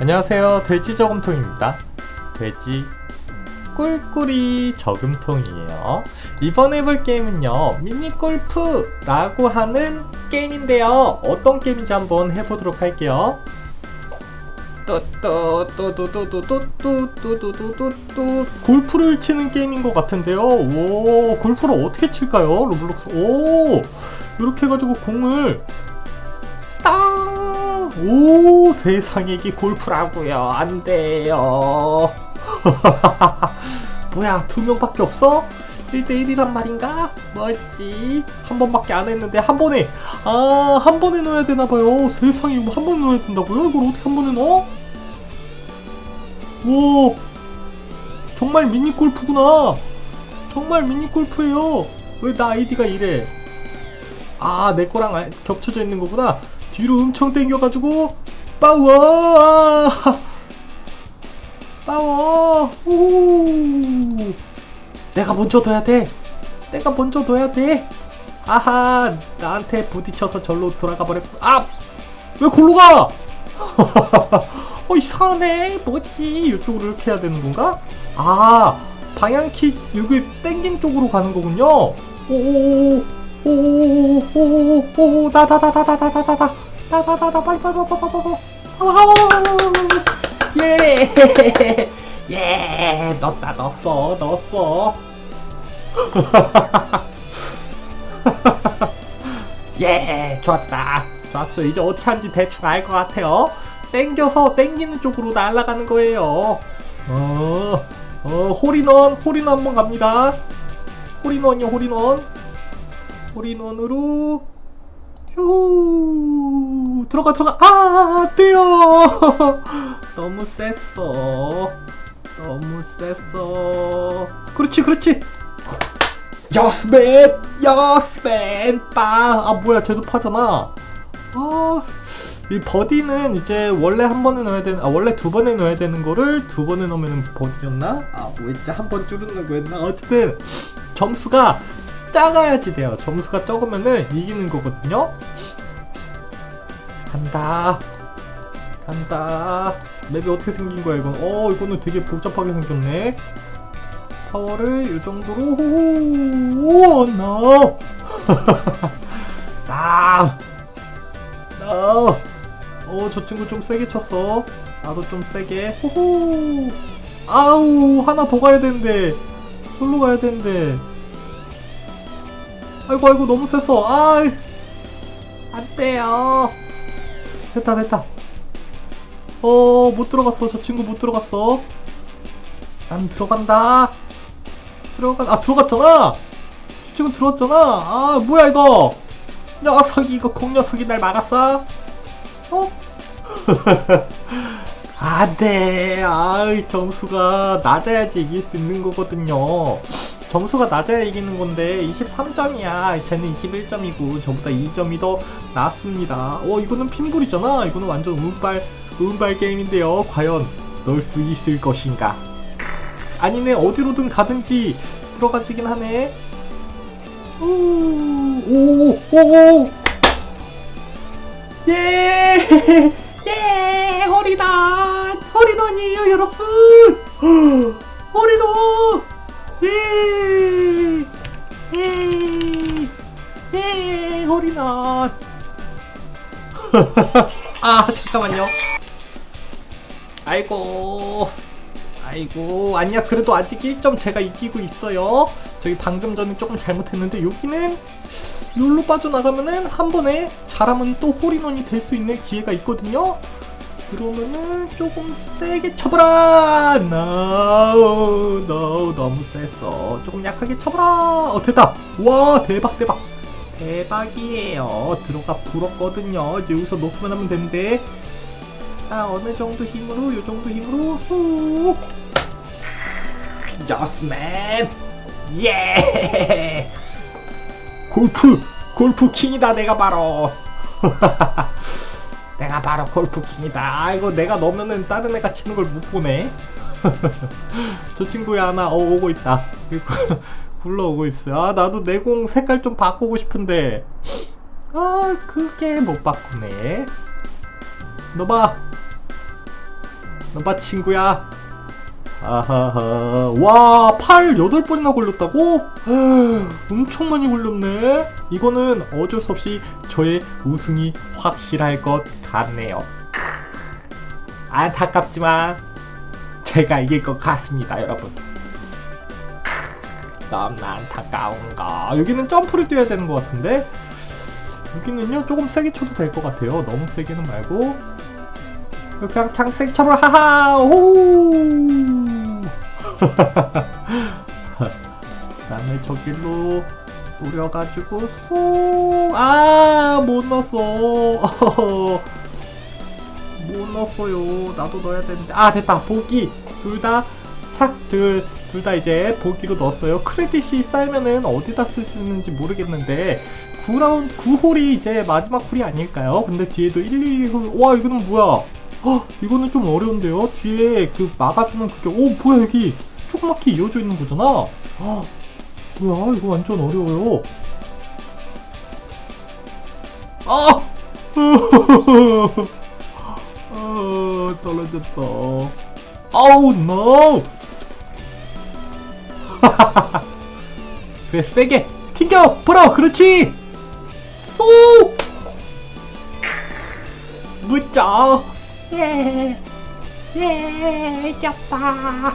안녕하세요 돼지 저금통입니다 돼지 꿀꿀이 저금통이에요 이번에 해볼 게임은요 미니 골프라고 하는 게임인데요 어떤 게임인지 한번 해보도록 할게요 또또또또또또또또또또또 골프를 치는 게임인 것 같은데요 오 골프를 어떻게 칠까요 로블록스 오 이렇게 해가지고 공을 땅! 오, 세상에 이게 골프라고요. 안 돼요. 뭐야, 두 명밖에 없어? 1대1이란 말인가? 뭐지? 한 번밖에 안 했는데 한 번에 아, 한 번에 넣어야 되나 봐요. 세상에 이거 한 번에 넣어야 된다고요? 이걸 어떻게 한 번에 넣어? 오. 정말 미니 골프구나. 정말 미니 골프예요. 왜 나 아이디가 이래? 아, 내 거랑 아- 겹쳐져 있는 거구나. 뒤로 엄청 당겨가지고 빠워 빠워 오 내가 먼저 둬야 돼 내가 먼저 둬야 돼 아하 나한테 부딪혀서 절로 돌아가 버렸고 아왜 골로 가 어 이상하네 뭐지 이쪽으로 이렇게 해야 되는 건가 아 방향키 여기 땡긴 쪽으로 가는 거군요 오오오 오오오오오오오 나다다다다다다다다 나다다다 빨리 빨리 빨리 빨리 빨리 예 예. 넣었다 넣었어 넣었어. 예 좋았다. 좋았어. 이제 어떻게 하는지 대충 알 것 같아요. 땡겨서 땡기는 쪽으로 날아가는 거예요. 어, 어 홀인원 홀인원 한번 갑니다. 홀인원이요 홀인원. 홀인원으로 휴 들어가 들어가. 아 돼요 너무 셌어. 너무 셌어. 그렇지 그렇지. 야스맨 야스맨. 빵아 뭐야 쟤도 파잖아. 아이 버디는 이제 원래 한 번에 넣어야 되는 아 원래 두 번에 넣어야 되는 거를 두 번에 넣으면 버디였나? 아 뭐였지 한번 줄이는 거였나? 어쨌든 점수가 작아야지 돼요. 점수가 적으면은 이기는 거거든요. 간다. 간다. 맵이 어떻게 생긴 거야, 이건? 어, 이거는 되게 복잡하게 생겼네. 파워를 이 정도로, 오, no. 나. 나. 어, 저 친구 좀 세게 쳤어. 나도 좀 세게. 호호. 아우, 하나 더 가야 되는데. 솔로 가야 되는데. 아이고 아이고 너무 셌어. 아이. 안돼요. 됐다 됐다. 어 못 들어갔어. 저 친구 못 들어갔어. 난 들어간다. 들어간 아 들어갔잖아! 저 친구 들어갔잖아! 아 뭐야 이거? 녀석이 이거 공 녀석이 날 막았어? 어? 안돼. 아이 점수가 낮아야지 이길 수 있는 거거든요 점수가 낮아야 이기는 건데 23점이야 쟤는 21점이고 저보다 2점이 더 낮습니다 어 이거는 핀볼이잖아 이거는 완전 운발 운발 게임인데요 과연 넣을 수 있을 것인가 아니네 어디로든 가든지 들어가지긴 하네 오오오오 예! 예! 허리다! 허리던이에요, 여러분! 허리던! 예! 예! 예! 허리넛! 아, 잠깐만요. 아이고. 아이고, 아니야. 그래도 아직 1점 제가 이기고 있어요. 저기 방금 전에 조금 잘못했는데, 여기는 여기로 빠져나가면은 한 번에 잘하면 또 홀인원이 될 수 있는 기회가 있거든요. 그러면은 조금 세게 쳐보라. No, no, 너무 셌어. 조금 약하게 쳐보라. 어 됐다. 와 대박 대박. 대박이에요. 들어가 불었거든요. 이제 여기서 놓기만 하면 되는데. 자 어느 정도 힘으로, 요 정도 힘으로 쑥. 야스맨. 예. 골프 골프 킹이다 내가 바로. 내가 바로 골프킹이다. 아이고 내가 넣으면은 다른 애가 치는 걸 못 보네. 저 친구야 하나 어, 오고 있다. 굴러오고 있어. 아 나도 내 공 색깔 좀 바꾸고 싶은데 아 그게 못 바꾸네. 넣어봐. 넘봐 친구야 아하하. 와, 팔 8번이나 걸렸다고? 에휴, 엄청 많이 걸렸네. 이거는 어쩔 수 없이 저의 우승이 확실할 것 같네요. 안타깝지만 제가 이길 것 같습니다 여러분. 너무나 안타까운가 여기는 점프를 뛰어야 되는 것 같은데? 여기는요 조금 세게 쳐도 될 것 같아요. 너무 세게는 말고. 그냥 그냥 세게 쳐버려. 하하! 오 그다음에 저길로 노려가지고 쏙 아 못 넣었어. 못 넣었어요. 나도 넣어야 되는데. 아 됐다. 보기. 둘 다착둘 다 이제 보기로 넣었어요. 크레딧이 쌓이면은 어디다 쓸 수 있는지 모르겠는데 9라운드 9홀이 이제 마지막 홀이 아닐까요? 근데 뒤에도 112홀. 와 이거는 뭐야 어 이거는 좀 어려운데요? 뒤에 그 막아주는 그게 오 뭐야 여기. 조그맣게 이어져 있는 거잖아. 아 뭐야 이거 완전 어려워요. 아! 아 떨어졌다. 아우 노 그래 세게 튕겨! 보라 그렇지! 쏙 무쩍 예, 예, 이겼다.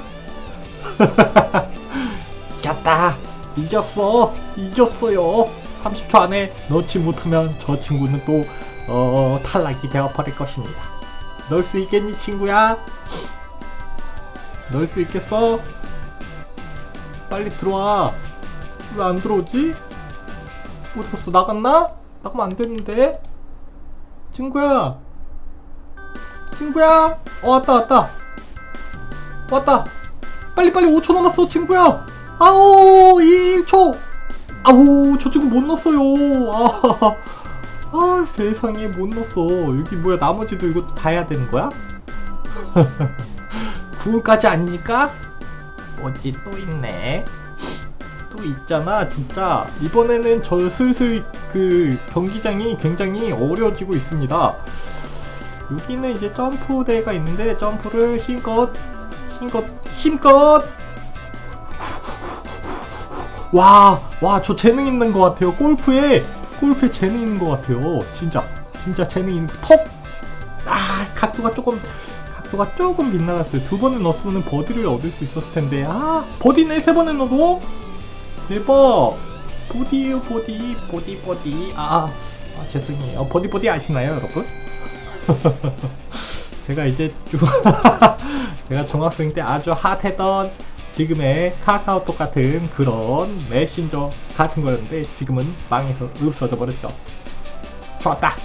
이겼다. 이겼어. 이겼어요. 30초 안에 넣지 못하면 저 친구는 또, 어, 탈락이 되어버릴 것입니다. 넣을 수 있겠니, 친구야? 넣을 수 있겠어? 빨리 들어와. 왜 안 들어오지? 어디 갔어? 나갔나? 나가면 안 되는데? 친구야. 친구야? 어 왔다 왔다. 왔다. 빨리 빨리 5초 남았어 친구야. 아우 1초. 아우 저 친구 못 넣었어요. 아, 아 세상에 못 넣었어. 여기 뭐야 나머지도 이것도 다 해야 되는 거야? 9월까지 아니니까? 뭐지 또 있네. 또 있잖아 진짜. 이번에는 저 슬슬 그 경기장이 굉장히 어려워지고 있습니다 여기는 이제 점프대가 있는데 점프를 힘껏 힘껏 힘껏 와, 와, 저 재능 있는 것 같아요. 골프에, 골프에 재능 있는 것 같아요. 진짜, 진짜 재능 있는, 턱! 아, 각도가 조금, 각도가 조금 빗나갔어요. 두 번을 넣었으면 버디를 얻을 수 있었을 텐데. 아, 버디네, 세 번을 넣어도? 대박! 보디에요, 보디, 보디, 보디. 아, 아, 죄송해요. 버디, 버디 아시나요, 여러분? 제가 이제 중 제가 중학생 때 아주 핫했던 지금의 카카오톡 같은 그런 메신저 같은 거였는데 지금은 망해서 없어져 버렸죠. 좋았다.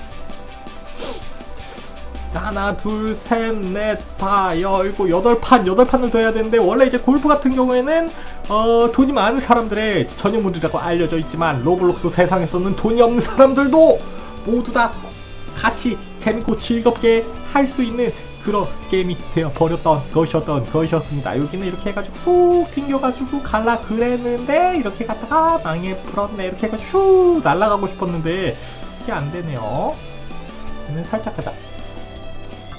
하나, 둘, 셋, 넷, 다, 열고 여덟 판, 여덟 판을 더 해야 되는데 원래 이제 골프 같은 경우에는 어, 돈이 많은 사람들의 전유물이라고 알려져 있지만 로블록스 세상에서는 돈이 없는 사람들도 모두 다 같이 재밌고 즐겁게 할 수 있는 그런 게임이 되어 버렸던 것이었던 것이었습니다. 여기는 이렇게 해가지고 쏙 튕겨가지고 갈라 그랬는데 이렇게 갔다가 망에 풀었네 이렇게 해가지고 슉 날아가고 싶었는데 이게 안 되네요. 얘는 살짝 하자.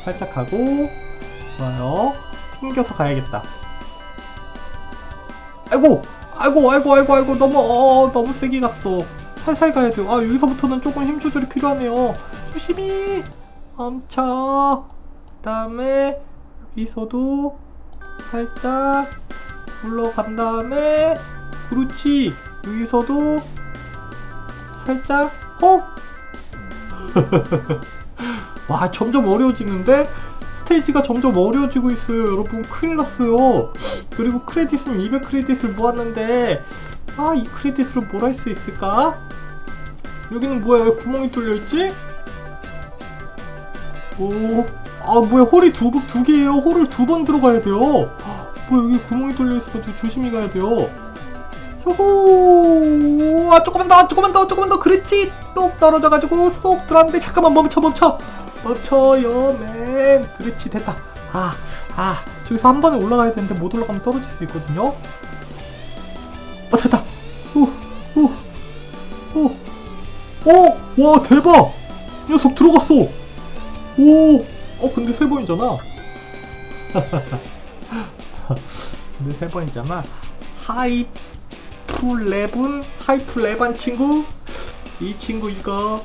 살짝 하고 좋아요. 튕겨서 가야겠다. 아이고 아이고 아이고 아이고 아이고 너무 어 너무 세게 갔어. 살살 가야 돼요. 아 여기서부터는 조금 힘 조절이 필요하네요. 조심히 멈춰 그다음에 여기서도 살짝 올라간 다음에 그렇지 여기서도 살짝 헉! 와 점점 어려워지는데 스테이지가 점점 어려워지고 있어요 여러분 큰일 났어요 그리고 크레딧은 200 크레딧을 모았는데 아 이 크레딧으로 뭘 할 수 있을까? 여기는 뭐야 왜 구멍이 뚫려있지? 오, 아 뭐야 홀이 두, 두 개예요. 홀을 두 번 들어가야 돼요. 뭐 여기 구멍이 뚫려 있어가지고 조심히 가야 돼요. 요호, 아 조금만 더, 조금만 더, 조금만 더. 그렇지. 똑 떨어져가지고 쏙 들어왔는데 잠깐만 멈춰, 멈춰, 멈춰요, 맨. 그렇지 됐다. 아, 아, 저기서 한 번에 올라가야 되는데 못 올라가면 떨어질 수 있거든요. 어 됐다. 오, 와 대박. 녀석 들어갔어. 오! 어 근데 세 번이잖아. 근데 세 번이잖아. 하이플레븐 하이플레반 친구. 이 친구 이거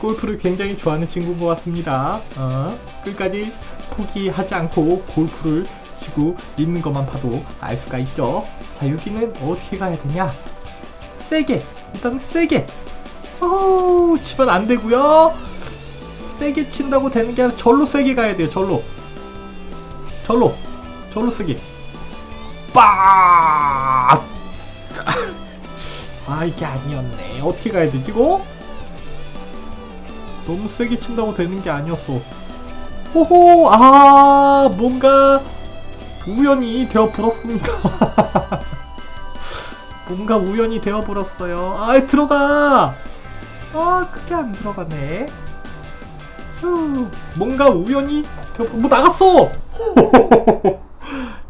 골프를 굉장히 좋아하는 친구인 것 같습니다. 어, 끝까지 포기하지 않고 골프를 치고 있는 것만 봐도 알 수가 있죠. 자, 여기는 어떻게 가야 되냐? 세게, 일단 세게. 어, 치면 안 되고요. 세게 친다고 되는 게 아니라 절로 세게 가야 돼요. 절로. 절로. 절로 세게. 빡! 아, 이게 아니었네. 어떻게 가야 되지, 이거? 너무 세게 친다고 되는 게 아니었어. 호호, 아, 뭔가 우연히 되어 불었습니다. 뭔가 우연히 되어 불었어요. 아, 들어가! 아, 그게 안 들어가네. 휴, 뭔가 우연히 뭐 나갔어!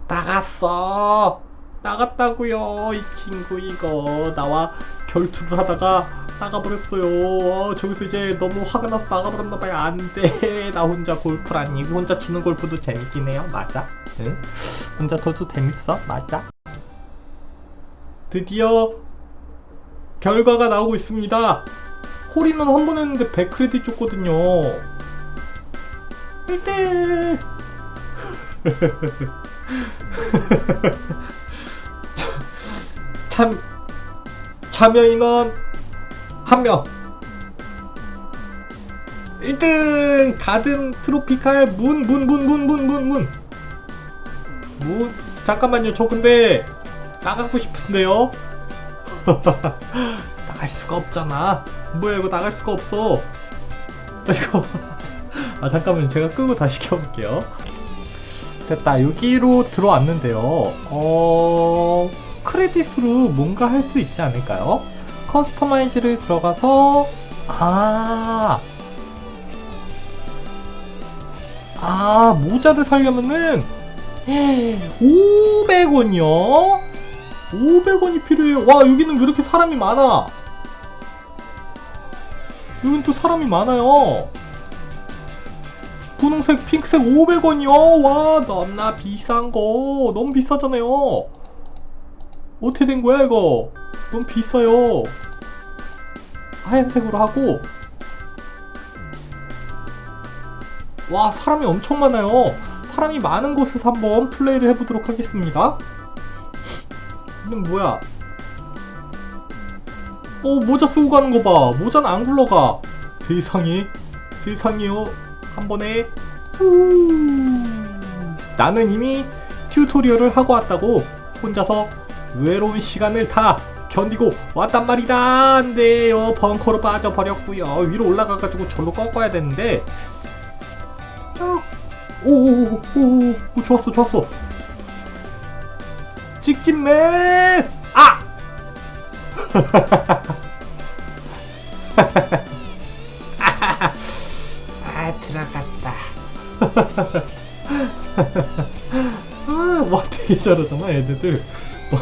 나갔어! 나갔다고요 이 친구 이거. 나와 결투를 하다가 나가버렸어요. 어, 저기서 이제 너무 화가 나서 나가버렸나봐요. 안돼. 나 혼자 골프라니 혼자 치는 골프도 재밌긴 해요. 맞아. 응? 혼자 더도 재밌어? 맞아. 드디어 결과가 나오고 있습니다 홀인은 한번 했는데 100크레딧 줬거든요 1등 참 참여 인원 한 명. 1등 가든 트로피칼 문 문 문 문 문 문 문. 문 잠깐만요. 저 근데 나가고 싶은데요. 나갈 수가 없잖아. 뭐야 이거 나갈 수가 없어. 이거 아 잠깐만요. 제가 끄고 다시 켜볼게요. 됐다. 여기로 들어왔는데요. 어 크레딧으로 뭔가 할 수 있지 않을까요? 커스터마이즈를 들어가서 아. 아, 모자를 사려면은 500원이요? 500원이 필요해요. 와, 여기는 왜 이렇게 사람이 많아? 여긴 또 사람이 많아요. 분홍색, 핑크색 500원이요? 와, 너무나 비싼 거. 너무 비싸잖아요. 어떻게 된 거야 이거? 너무 비싸요. 하얀색으로 하고 와 사람이 엄청 많아요. 사람이 많은 곳에서 한번 플레이를 해보도록 하겠습니다. 이건 뭐야? 어 모자 쓰고 가는 거 봐. 모자는 안 굴러가. 세상에 세상에요. 한 번에 후. 나는 이미 튜토리얼을 하고 왔다고 혼자서 외로운 시간을 다 견디고 왔단 말이다. 안 돼요. 벙커로 빠져버렸고요. 위로 올라가가지고 절로 꺾어야 되는데. 쭉. 오오오오 오, 좋았어 좋았어. 직진맨. 아. 아 아, 와 되게 잘하잖아 애들. 와,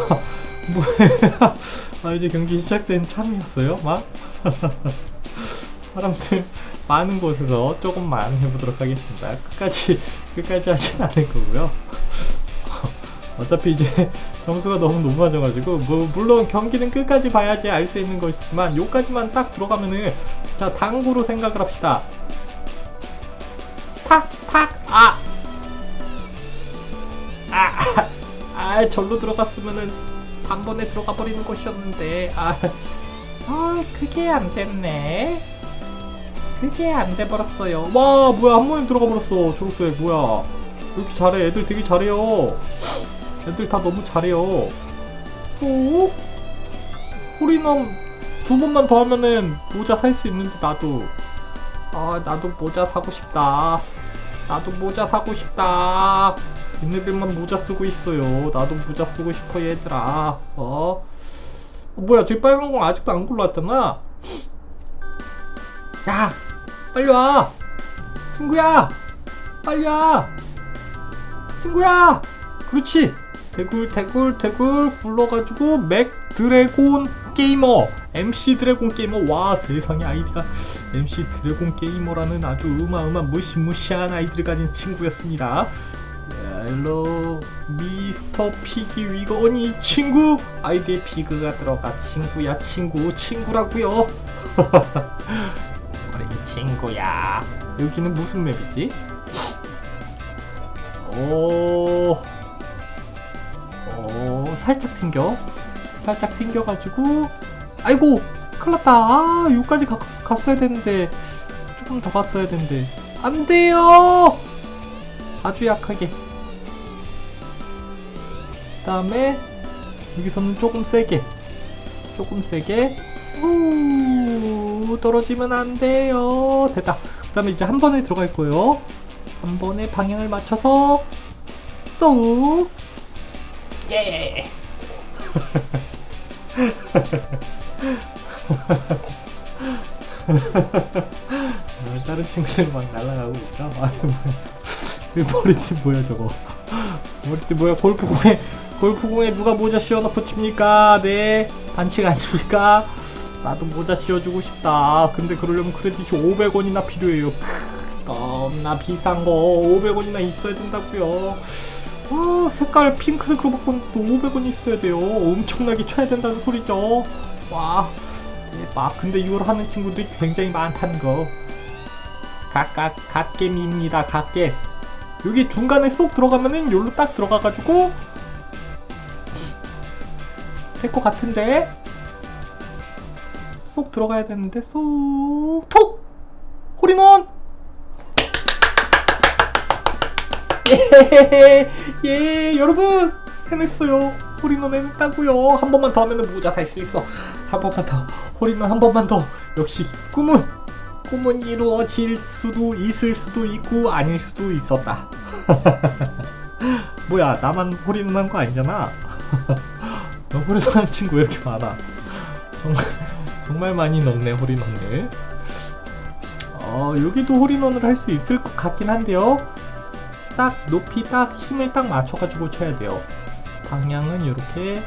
뭐야? 아 이제 경기 시작된 참이었어요? 막 사람들 많은 곳에서 조금만 해보도록 하겠습니다. 끝까지 끝까지 하진 않을 거고요. 어차피 이제 점수가 너무 높아져가지고 뭐 물론 경기는 끝까지 봐야지 알 수 있는 것이지만 요까지만 딱 들어가면은 자 당구로 생각을 합시다. 아, 절로 들어갔으면은 단번에 들어가 버리는 것이었는데, 아, 아, 그게 안 됐네. 그게 안 돼 버렸어요. 와, 뭐야, 한 번에 들어가 버렸어. 초록색, 뭐야. 왜 이렇게 잘해? 애들 되게 잘해요. 애들 다 너무 잘해요. 쏙? 호리넘 두 번만 더 하면은 모자 살 수 있는데, 나도. 아, 나도 모자 사고 싶다. 나도 모자 사고 싶다. 얘네들만 모자 쓰고 있어요. 나도 모자 쓰고 싶어 얘들아. 어? 어 뭐야 저기 빨간 공 아직도 안 굴러왔잖아. 야 빨리 와. 친구야 빨리 와. 친구야. 그렇지. 대굴 대굴 대굴 굴러가지고 맥 드래곤 게이머 MC 드래곤 게이머 와 세상에 아이디가 MC 드래곤 게이머라는 아주 어마어마 무시무시한 아이디를 가진 친구였습니다. 헬로 미스터 피기 위건이 친구? 아이디에 피그가 들어가. 친구야 친구. 친구라고요. 우리 친구야. 여기는 무슨 맵이지? 오, 오 살짝 튕겨. 살짝 튕겨가지고. 아이고 큰일났다. 아 여기까지 가, 갔어야 되는데. 조금 더 갔어야 되는데. 안 돼요! 아주 약하게 다음에 여기서는 조금 세게 조금 세게. 우 떨어지면 안 돼요. 됐다. 그 다음에 이제 한 번에 들어갈 거예요. 한 번에 방향을 맞춰서 쏙. 예. 아, 다른 친구들 막 날아가고 있죠? 아, 그 머리띠 뭐야 저거? 머리띠 뭐야? 골프공에 골프공에 누가 모자 씌워놓고 칩니까? 네. 반칙 안 칩니까? 나도 모자 씌워주고 싶다. 근데 그러려면 크레딧이 500원이나 필요해요. 크, 겁나 비싼 거 500원이나 있어야 된다고요. 아 색깔 바꾸는 또 500원 있어야 돼요. 엄청나게 쳐야 된다는 소리죠. 와. 대박 근데 이걸 하는 친구들이 굉장히 많다는 거. 각각 갓겜입니다 갓겜. 여기 중간에 쏙 들어가면은 여기로 딱 들어가가지고 될 것 같은데? 쏙 들어가야 되는데 쏙톡! 홀인원 예, 예 여러분! 해냈어요. 홀인원 해냈다고요. 한 번만 더 하면 은 모자 살 수 있어. 한 번만 더. 홀인원 한 번만 더. 역시 꿈은 꿈은 이루어질 수도 있을 수도 있고 아닐 수도 있었다. 뭐야 나만 홀인원 한거 아니잖아 너 홀인원 한 친구 왜 이렇게 많아? 정말 정말 많이 넣네 홀인원을 어 여기도 홀인원을 할 수 있을 것 같긴 한데요. 딱 높이 딱 힘을 딱 맞춰가지고 쳐야 돼요. 방향은 이렇게.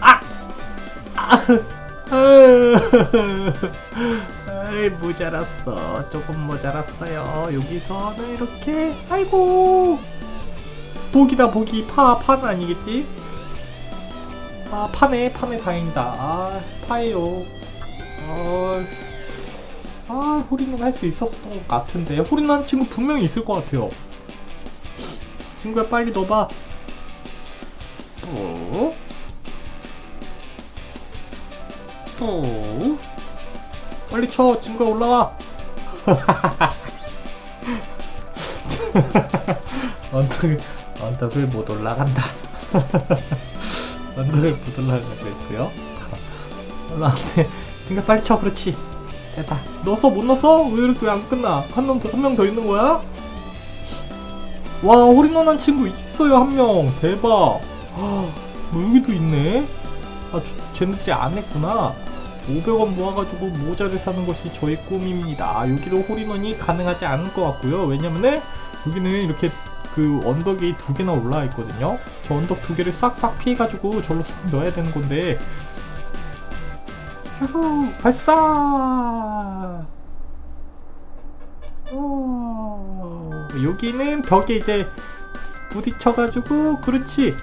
아! 아! 아이 모자랐어. 조금 모자랐어요. 여기서는 이렇게. 아이고 복이다 복이 파 파는 아니겠지? 아 파네 파네 다행이다. 아 파예요. 아, 아 홀인원 할 수 있었던 것 같은데. 홀인원 친구 분명히 있을 것 같아요. 친구야 빨리 넣어봐. 어? 어? 빨리 쳐. 친구야 올라와. 언덕을 언덕을 못 올라간다. 언덕을 못 올라간다고 했고요. 올라왔네 친구야 빨리 쳐 그렇지. 됐다. 넣었어 못 넣었어? 왜 이렇게 안 끝나? 한놈더한명 더 있는 거야? 와 홀인원한 친구 있어요 한 명. 대박. 아, 뭐 여기도 있네? 아 저, 쟤네들이 안 했구나. 500원 모아가지고 모자를 사는 것이 저의 꿈입니다. 여기도 홀인원이 가능하지 않을 것 같고요. 왜냐면은 여기는 이렇게 그 언덕이 두 개나 올라와 있거든요. 저 언덕 두 개를 싹싹 피해가지고 절로 싹 넣어야 되는 건데. 휴후 발사! 어, 여기는 벽에 이제 부딪혀가지고 그렇지.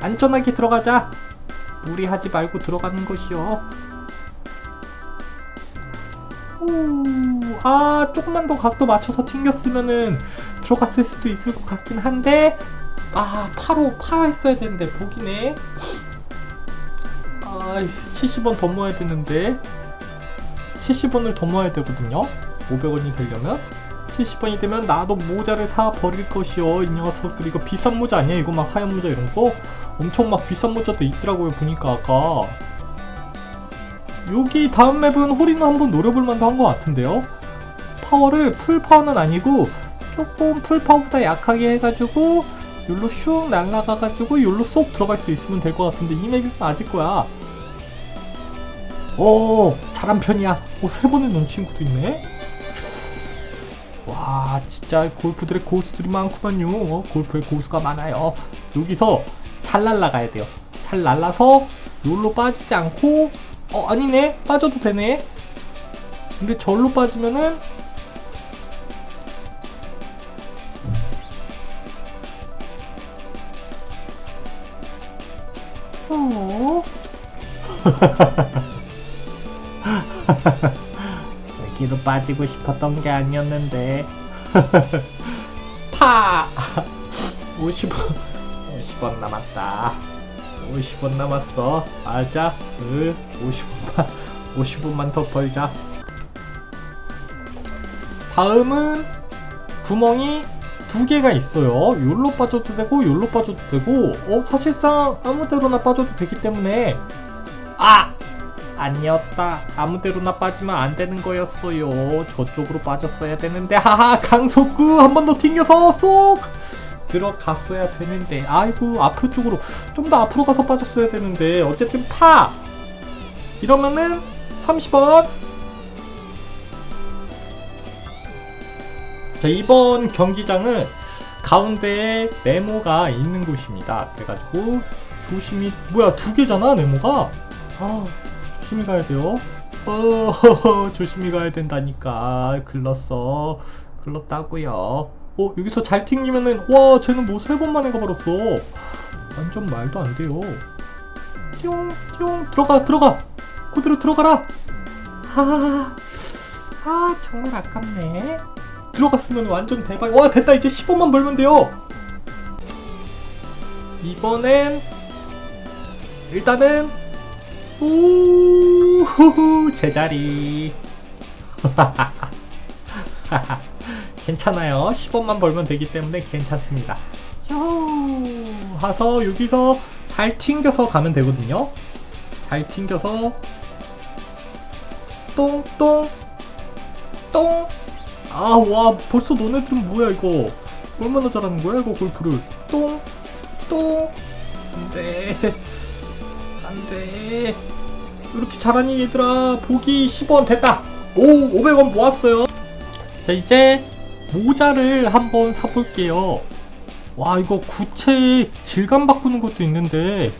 안전하게 들어가자. 무리하지 말고 들어가는 것이요. 오, 아 조금만 더 각도 맞춰서 튕겼으면은 들어갔을 수도 있을 것 같긴 한데 아 파로 파 했어야 되는데 보기네. 아 70원 더 모아야 되는데. 70원을 더 모아야 되거든요. 500원이 되려면. 70원이 되면 나도 모자를 사 버릴 것이요. 이 녀석들 이거 비싼 모자 아니야? 이거 막 하얀 모자 이런 거? 엄청 막 비싼 모자도 있더라고요 보니까 아까. 여기 다음 맵은 홀인원 한번 노려볼 만도 한 것 같은데요. 파워를 풀 파워는 아니고 조금 풀 파워보다 약하게 해가지고 요로 슉 날라가가지고 요로 쏙 들어갈 수 있으면 될 것 같은데 이 맵이 맞을 거야. 오 잘한 편이야. 오세 번에 넣은 친구도 있네. 와 진짜 골프들의 고수들이 많구만요. 어, 골프의 고수가 많아요. 여기서 잘 날라가야 돼요. 잘 날라서 요로 빠지지 않고 어 아니네. 빠져도 되네. 근데 절로 빠지면은 어. 여기로 빠지고 싶었던 게 아니었는데. 파! 50원, 50원 남았다. 50원 남았어. 맞아. 으, 50원만, 50원만 더 벌자. 다음은 구멍이 두 개가 있어요. 요로 빠져도 되고, 요로 빠져도 되고, 어, 사실상 아무 데로나 빠져도 되기 때문에, 아! 아니었다. 아무 데로나 빠지면 안 되는 거였어요. 저쪽으로 빠졌어야 되는데, 하하, 강속구 한 번 더 튕겨서 쏙! 들어갔어야 되는데, 아이고, 앞으로 쪽으로, 좀 더 앞으로 가서 빠졌어야 되는데, 어쨌든 파! 이러면은 30원! 자, 이번 경기장은 가운데에 네모가 있는 곳입니다. 그래가지고 조심히 뭐야 두 개잖아 네모가. 아 조심히 가야 돼요. 어 조심히 가야 된다니까 글렀어 글렀다고요. 어 여기서 잘 튕기면은 와 쟤는 뭐 세 번 만에 가버렸어. 완전 말도 안 돼요. 띠용띠용 들어가 들어가 그대로 들어가라. 아, 아 정말 아깝네. 들어갔으면 완전 대박. 와 됐다 이제 10원만 벌면 돼요. 이번엔 일단은 우후후 제자리. 괜찮아요. 10원만 벌면 되기 때문에 괜찮습니다. 요 하서 여기서 잘 튕겨서 가면 되거든요. 잘 튕겨서 똥 똥 똥 아, 와, 벌써 너네 들은 뭐야, 이거. 얼마나 잘하는 거야, 이거 골프를. 똥, 똥. 안 돼. 안 돼. 이렇게 잘하니, 얘들아. 보기 10원 됐다. 오, 500원 모았어요. 자, 이제 모자를 한번 사볼게요. 와, 이거 구체 질감 바꾸는 것도 있는데.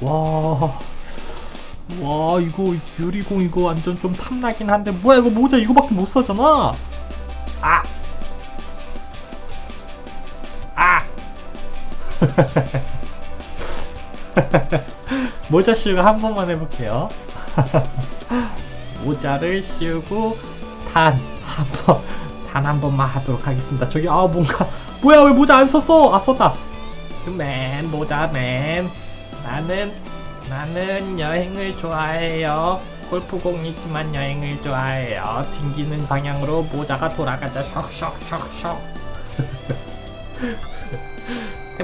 와. 와 이거 유리공 이거 완전 좀 탐나긴 한데 뭐야 이거 모자 이거밖에 못 사잖아 아! 모자 씌우고 한 번만 해볼게요. 모자를 씌우고 단 한 번, 단 한 번만 하도록 하겠습니다. 저기 아 뭔가 뭐야 왜 모자 안 썼어? 아 썼다. 맨 모자 맨 나는 나는 여행을 좋아해요. 골프공이지만 여행을 좋아해요. 튕기는 방향으로 모자가 돌아가자. 샥샥샥샥.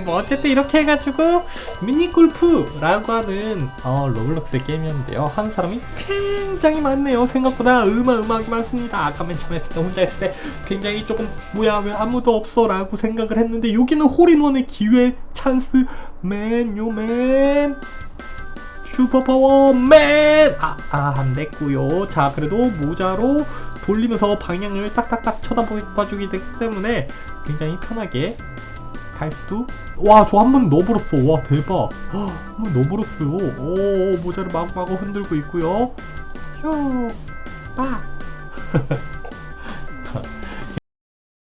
뭐 어쨌든 이렇게 해가지고 미니 골프라고 하는 어, 로블록스의 게임이었는데요. 하는 사람이 굉장히 많네요. 생각보다 음악음악이 많습니다. 아까 맨 처음에 했을 때 혼자 했을 때 굉장히 조금 뭐야 왜 아무도 없어 라고 생각을 했는데 여기는 홀인원의 기회 찬스 맨요맨 슈퍼파워맨! 아, 아, 안 됐고요. 자, 그래도 모자로 돌리면서 방향을 딱딱딱 되기 때문에 굉장히 편하게 갈 수도. 와, 저 한 번 넣어버렸어. 와, 대박. 한 번 넣어버렸어요. 오, 모자를 마구마구 흔들고 있고요. 휴, 딱.